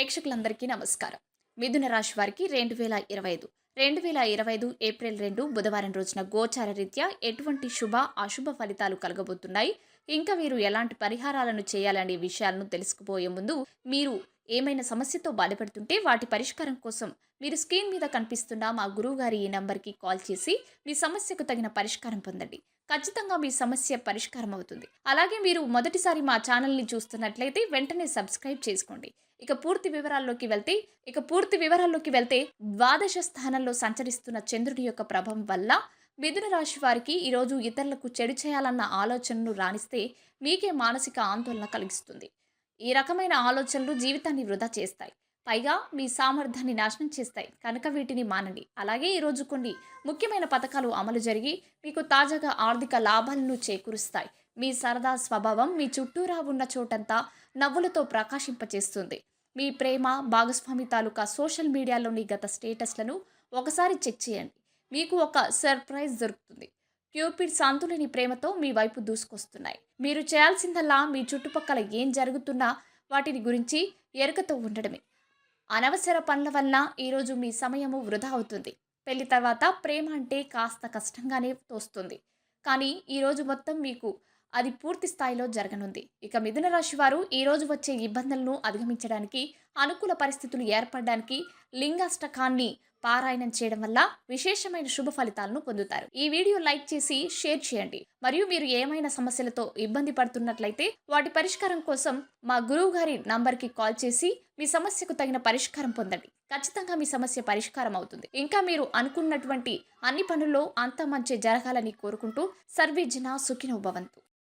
ప్రేక్షకులందరికీ నమస్కారం. మిథున రాశి వారికి రెండు వేల ఇరవై ఐదు. రెండు వేల ఇరవై ఐదు ఏప్రిల్ రెండు బుధవారం రోజున గోచార రీత్యా ఎటువంటి శుభ అశుభ ఫలితాలు కలగబోతున్నాయి? ఇంకా మీరు ఎలాంటి పరిహారాలను చేయాలనే విషయాలను తెలుసుకుపోయే ముందు మీరు ఏమైనా సమస్యతో బాధపడుతుంటే వాటి పరిష్కారం కోసం మీరు స్క్రీన్ మీద కనిపిస్తున్న మా గురువు గారి ఈ నంబర్కి కాల్ చేసి మీ సమస్యకు తగిన పరిష్కారం పొందండి. ఖచ్చితంగా మీ సమస్య పరిష్కారం అవుతుంది. అలాగే మీరు మొదటిసారి మా ఛానల్ని చూస్తున్నట్లయితే వెంటనే సబ్స్క్రైబ్ చేసుకోండి. ఇక పూర్తి వివరాల్లోకి వెళ్తే ఇక పూర్తి వివరాల్లోకి వెళ్తే ద్వాదశ స్థానంలో సంచరిస్తున్న చంద్రుడి యొక్క ప్రభావం వల్ల మిథున రాశి వారికి ఈరోజు ఇతరులకు చెడు చేయాలన్న ఆలోచనను రాణిస్తే మీకే మానసిక ఆందోళన కలిగిస్తుంది. ఈ రకమైన ఆలోచనలు జీవితాన్ని వృధా చేస్తాయి. పైగా మీ సామర్థ్యాన్ని నాశనం చేస్తాయి. కనుక వీటిని మానండి. అలాగే ఈరోజు కొన్ని ముఖ్యమైన పథకాలు అమలు జరిగి మీకు తాజాగా ఆర్థిక లాభాలను చేకూరుస్తాయి. మీ సరదా స్వభావం మీ చుట్టూరా ఉన్న చోటంతా నవ్వులతో ప్రకాశింపచేస్తుంది. మీ ప్రేమ భాగస్వామి తాలూకా సోషల్ మీడియాలోని గత స్టేటస్లను ఒకసారి చెక్ చేయండి. మీకు ఒక సర్ప్రైజ్ దొరుకుతుంది. క్యూపిడ్ సంతులిని ప్రేమతో మీ వైపు దూసుకొస్తున్నాయి. మీరు చేయాల్సిందల్లా మీ చుట్టుపక్కల ఏం జరుగుతున్నా వాటిని గురించి ఎరుకతో ఉండడమే. అనవసర పనుల వల్ల ఈరోజు మీ సమయము వృధా అవుతుంది. పెళ్ళి తర్వాత ప్రేమ అంటే కాస్త కష్టంగానే తోస్తుంది. కానీ ఈరోజు మొత్తం మీకు అది పూర్తి స్థాయిలో జరగనుంది. ఇక మిథున రాశి వారు ఈరోజు వచ్చే ఇబ్బందులను అధిగమించడానికి అనుకూల పరిస్థితులు ఏర్పడడానికి లింగాష్టకాన్ని పారాయణం చేయడం వల్ల విశేషమైన శుభ ఫలితాలను పొందుతారు. ఈ వీడియో లైక్ చేసి షేర్ చేయండి. మరియు మీరు ఏమైనా సమస్యలతో ఇబ్బంది పడుతున్నట్లయితే వాటి పరిష్కారం కోసం మా గురువు గారి నంబర్కి కాల్ చేసి మీ సమస్యకు తగిన పరిష్కారం పొందండి. ఖచ్చితంగా మీ సమస్య పరిష్కారం అవుతుంది. ఇంకా మీరు అనుకున్నటువంటి అన్ని పనుల్లో అంత మంచి జరగాలని కోరుకుంటూ సర్వే జన సుఖినోభవంతు